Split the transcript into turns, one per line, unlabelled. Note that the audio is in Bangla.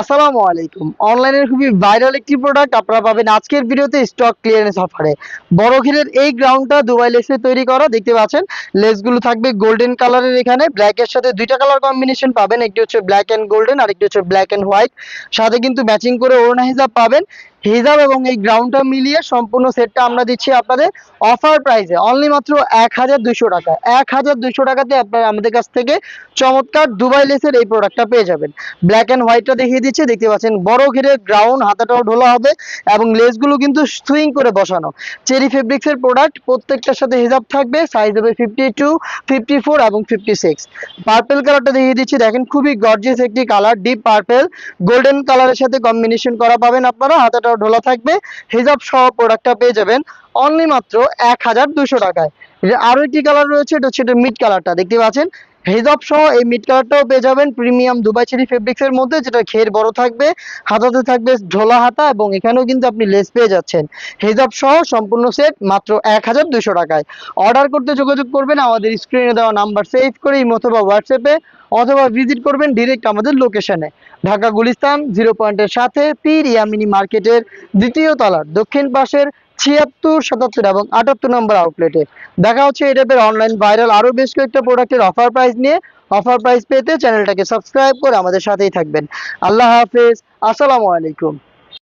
আসসালামু আলাইকুম। অনলাইনের খুবই ভাইরাল একটি প্রোডাক্ট আপনারা পাবেন আজকের ভিডিওতে স্টক ক্লিয়ারেন্স অফারে বড় ঘিরের এই গ্রাউন্ডটা দুবাই লেসে তৈরি করা, দেখতে পাচ্ছেন? লেসগুলো থাকবে গোল্ডেন কালারের এখানে। ব্ল্যাকের সাথে দুইটা কালার কম্বিনেশন পাবেন, একটি হচ্ছে ব্ল্যাক অ্যান্ড গোল্ডেন আর একটি হচ্ছে ব্ল্যাক অ্যান্ড হোয়াইট সাথে কিন্তু ম্যাচিং করে ওড়না হিসাব পাবেন। হিজাব এবং এই গ্রাউন্ডটা মিলিয়ে সম্পূর্ণ সেটটা আমরা দিচ্ছি আপনাদের অফার প্রাইসে অনলি মাত্র এক হাজার দুশো টাকা। এক হাজার দুইশো টাকাতে আপনারা আমাদের কাছ থেকে চমৎকার দুবাই লেসের এই প্রোডাক্টটা পেয়ে যাবেন। ব্ল্যাক অ্যান্ড হোয়াইটটা দেখিয়ে দিচ্ছি। দেখতে পাচ্ছেন, বড় ঘিরে গ্রাউন্ড হাতাটাও ঢোলা হবে এবং লেসগুলো কিন্তু সুইং করে বসানো। চেরি ফেব্রিক্সের প্রোডাক্ট প্রত্যেকটার সাথে হিজাব থাকবে। সাইজ হবে ফিফটি টু ফিফটি ফোর এবং ফিফটি সিক্স পার্পেল কালারটা দেখিয়ে দিচ্ছি। দেখেন, খুবই গর্জিয়াস একটি কালার ডিপ পার্পেল গোল্ডেন কালারের সাথে কম্বিনেশন করা পাবেন আপনারা। হাতাটাও ঢোলা থাকবে। হিজাব সহ প্রোডাক্টটা পেয়ে যাবেন অনলি মাত্র এক হাজার দুশো টাকায়। আরও একটি কালার রয়েছে, এটা হচ্ছে মিড কালারটা দেখতে পাচ্ছেন? হেজাব সহ এই মিড কালারটাও পেয়ে যাবেন। প্রিমিয়াম দুবাই চেরি ফেব্রিক্স এর মধ্যে, যেটা ঘের বড় থাকবে, হাতাতে থাকবে ঢোলা হাতা এবং এখানেও কিন্তু আপনি লেস পেয়ে যাচ্ছেন। হেজাব সহ সম্পূর্ণ সেট মাত্র এক হাজার দুশো টাকায়। অর্ডার করতে যোগাযোগ করবেন, আমাদের স্ক্রিনে দেওয়া নাম্বার সেভ করে অথবা হোয়াটসঅ্যাপে অথবা ভিজিট করবেন ডিরেক্ট আমাদের লোকেশনে ঢাকা গুলিস্তান জিরো পয়েন্টের সাথে, পীর ইয়ামিনী মার্কেটের দ্বিতীয় তলার দক্ষিণ পাশের ছিয়াত্তর, সাতাত্তর এবং আটাত্তর নম্বর আউটলেটে দেখা হচ্ছে এই টাইপের অনলাইন ভাইরাল আরও বেশ কয়েকটা প্রোডাক্টের অফার প্রাইস নিয়ে। অফার প্রাইস পেতে চ্যানেলটাকে সাবস্ক্রাইব করে আমাদের সাথেই থাকবেন। আল্লাহ হাফেজ। আসসালামু আলাইকুম।